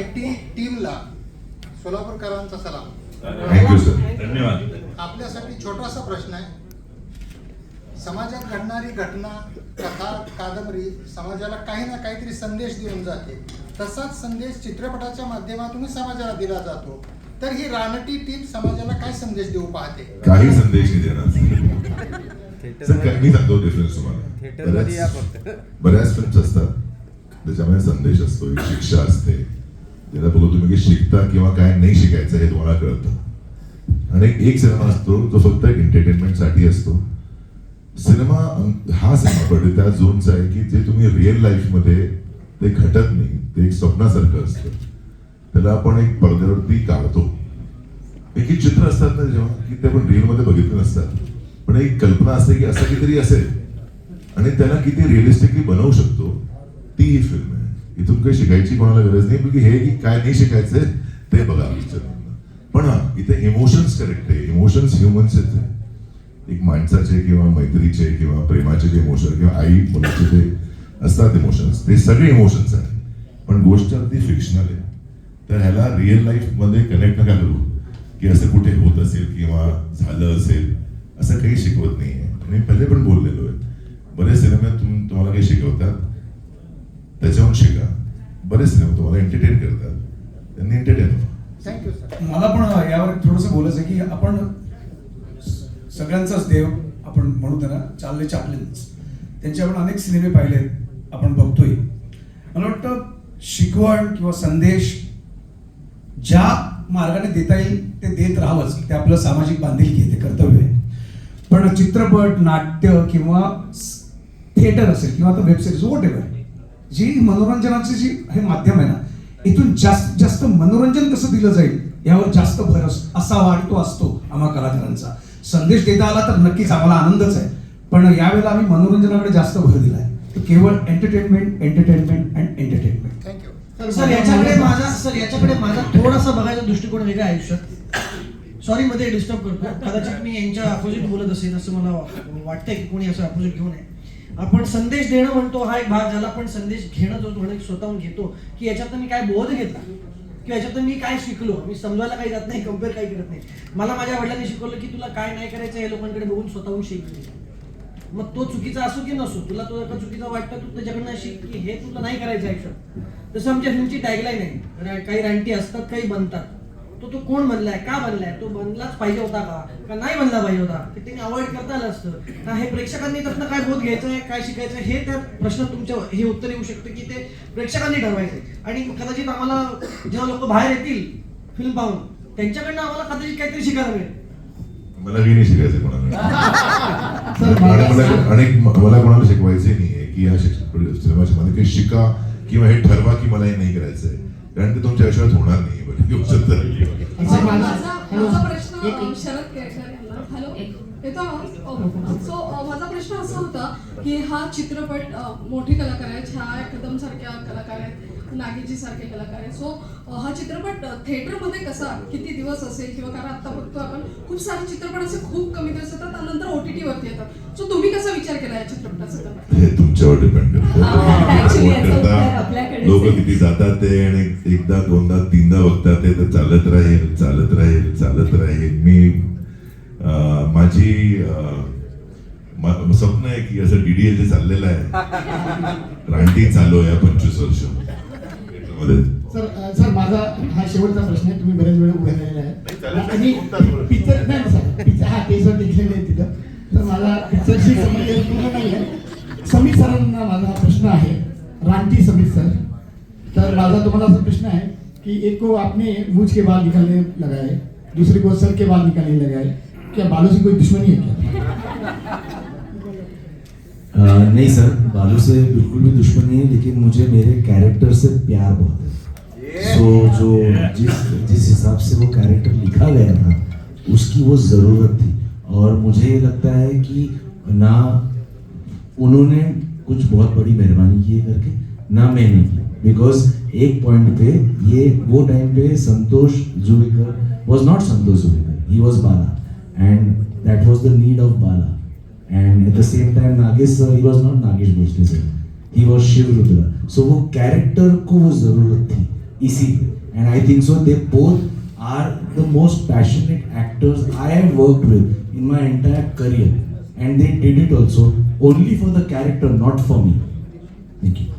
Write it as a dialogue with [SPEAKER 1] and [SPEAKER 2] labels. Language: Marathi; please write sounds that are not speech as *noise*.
[SPEAKER 1] टीमला सोलापूरकरांचा सलाम.
[SPEAKER 2] थँक्यू सर
[SPEAKER 3] धन्यवाद.
[SPEAKER 1] आपल्यासाठी छोटासा प्रश्न आहे. समाजात घडणारी घटना कथा कादंबरी समाजाला काही ना काहीतरी संदेश देऊन जाते. तसाच संदेश चित्रपटाच्या माध्यमातून समाजाला दिला जातो. तर ही रानटी टीम समाजाला काय संदेश देऊ पाहते?
[SPEAKER 2] काही संदेश नाही देणार. मी सांगतो डिफरन्स तुम्हाला. बऱ्याच फिल्म्स असतात. त्याच्यामध्ये संदेश असतो शिक्षा असते. ज्याला बघू तुम्ही की शिकता किंवा काय नाही शिकायचं हे तुम्हाला कळतं आणि एक सिनेमा असतो जो फक्त एंटरटेनमेंटसाठी असतो. सिनेमा हा सिनेमा पडतो त्या झोनचा आहे की जे तुम्ही रिअल लाईफमध्ये ते घटत नाही ते एक स्वप्नासारखं असतं. त्याला आपण एक पडद्यावरती काढतो. एक एक चित्र असतात ना जेव्हा की ते आपण रिअलमध्ये बघितले नसतात. पण एक कल्पना असते की असं काहीतरी असेल. आणि त्याला किती रिअलिस्टिकली बनवू शकतो ती ही फिल्म आहे. इथून काही शिकायची कोणाला गरज नाही की हे की काय नाही शिकायचंय ते बघा पण हा इथे इमोशन्स करेक्ट आहे. इमोशन्स ह्युमन्स आहेत. एक माणसाचे किंवा मैत्रीचे किंवा प्रेमाचे जे इमोशन किंवा आई मुलाचे जे असतात इमोशन्स ते सगळे इमोशन्स आहेत. पण गोष्ट अगदी फिक्शनल आहे. तर ह्याला रिअल लाईफमध्ये कनेक्ट नका करू. की असं कुठे होत असेल किंवा झालं असेल असं काही शिकवत नाही आहे आणि पहिले पण बोललेलो आहे. बरेच सिनेमे तुम्हाला काही शिकवतात. त्याच्याहून शिका. बरेच सिनेमे तुम्हाला एंटरटेन करतात. त्यांनी एंटरटेन व्हा
[SPEAKER 1] थँक्यू सर
[SPEAKER 4] मला पण यावर थोडंसं बोलायचं आहे की आपण सगळ्यांचाच देव आपण म्हणू त्यांना चालले चापलेच त्यांचे आपण अनेक सिनेमे पाहिलेत आपण बघतोय. मला वाटतं शिकवण किंवा संदेश ज्या मार्गाने देता येईल ते देत राहावंच. ते आपलं सामाजिक बांधिलकी आहे ते कर्तव्य आहे. पण चित्रपट नाट्य किंवा थिएटर असेल किंवा आता वेब सिरीज वॉट एव्हर जी मनोरंजनाची जी हे माध्यम आहे ना इथून जास्त जास्त मनोरंजन कसं दिलं जाईल यावर जास्त भर अस- असावा आणि तो असतो आम्हा कलाकारांचा. संदेश देता आला तर नक्कीच आम्हाला आनंदच आहे. पण यावेळेला आम्ही मनोरंजनाकडे जास्त भर दिला आहे केवळ entertainment entertainment and entertainment
[SPEAKER 1] thank you
[SPEAKER 5] sir याच्याकडे माझा सर याच्याकडे माझा थोडासा बघायचा दृष्टिकोन वेगळा आहे आयुष्यात. सॉरी मध्ये डिस्टर्ब करतो. कदाचित मी यांच्या अपोजिट बोलत असेल असं मला वाटतंय की कोणी असं अपोजिट घेऊ नये. आपण संदेश देणं म्हणतो हा एक भाग झाला. पण संदेश घेणं जो थोडं स्वतःहून घेतो की याच्यात मी काय बोध घेतला? किंवा याच्यात मी काय शिकलो? मी समजायला काही जात नाही कंपेअर काही करत नाही. मला माझ्या वडिलांनी शिकवलं की तुला काय नाही करायचं हे लोकांकडे बघून स्वतःहून शिक. मग तो चुकीचा असो की नसो तुला तो एका चुकीचा वाटतं तू त्याच्याकडनं शिक की हे तुला नाही करायचं आयुष्यात तसं आमच्या फिल्मची टॅगलाईन आहे काही रानटी असतात काही बनतात. तो तो कोण बनलाय? का बनलाय? तो बनलाच पाहिजे होता का? का नाही बनला पाहिजे होता? ते त्यांनी अवॉइड करता आलं असतं. का हे प्रेक्षकांनी त्यातनं काय बोध घ्यायचं आहे काय शिकायचं हे त्या प्रश्न तुमच्या हे उत्तर येऊ शकतं की ते प्रेक्षकांनी ठरवायचं आणि कदाचित आम्हाला जेव्हा लोक बाहेर येतील फिल्म पाहून त्यांच्याकडनं आम्हाला कदाचित काहीतरी शिकायला मिळेल.
[SPEAKER 2] मला काही नाही शिकायचं कोणाला अनेक मला कोणाला शिकवायचे नाहीये की या शिक्षण सिनेमाच्या मध्ये काही शिका किंवा हे ठरवा की मला हे नाही करायचंय. कारण ते तुमच्या आयुष्यात होणार नाही बरं गोष्ट
[SPEAKER 6] येतो सो माझा प्रश्न असा होता की हा चित्रपट मोठे कलाकार आहेत छाया कदम सारख्या कलाकार आहेत नागेजी सारखे कलाकार आहेत. सो हा चित्रपट थिएटरमध्ये कसा किती दिवस असेल किंवा कारण आता बघतो आपण खूप सारे चित्रपट असे खूप कमी दिवस येतात आणि नंतर ओ टी टीवरती येतात. सो तुम्ही कसा विचार केला या चित्रपटाचा?
[SPEAKER 2] तुमच्यावर डिपेंड लोक. किती जातात ते आणि एकदा दोनदा तीनदा बघतात ते तर चालत राहील चालत राहील चालत राहील. मी माझी स्वप्न आहे की असं डीडीएल जे चाललेलं आहे. *laughs* रानटी चालू आहे पंचवीस वर्ष.
[SPEAKER 7] सर सर माझा हा शेवटचा प्रश्न आहे. तुम्ही बरेच वेळ उभे राहिलेले. आहे. पिक्चर नाही सर. पिक्चर हा टेजवर लिखलेले आहे तिथं. तर मला पिक्चरशी संबंधित पूर्ण नाही आहे समीर सरांना माझा हा प्रश्न आहे. रानटी समीर सर. तर माझा तुम्हाला असा प्रश्न है कि एक को आपने मूछ के बाल निकालने लगाए. दूसरे को सर के बाल निकालने लगाए. क्या बालों से कोई दुश्मनी है क्या? *laughs*
[SPEAKER 8] नहीं सर बालू से बिल्कुल भी दुश्मनी है लेकिन मुझे मेरे कैरेक्टर से प्यार बहुत है। सो जो जिस जिस हिसाब से वो कैरेक्टर लिखा गया था उसकी वो ज़रूरत थी। और मुझे ये लगता है कि ना उन्होंने कुछ बहुत बड़ी मेहरबानी की है करके ना मैंने की। बिकॉज़ एक पॉइंट पे ये वो time pay Santosh Jubekar was not Santosh Jubekar he was Bala. And that was the need of Bala and at the same time Nagesh sir he was not Nagesh Bhosale sir he was Shiv Rudra so वो कैरेक्टर को वो जरूरत थी इसीलिए and I think so they both are the most passionate actors I have worked with in my entire career and they did it also only for the character not for me thank you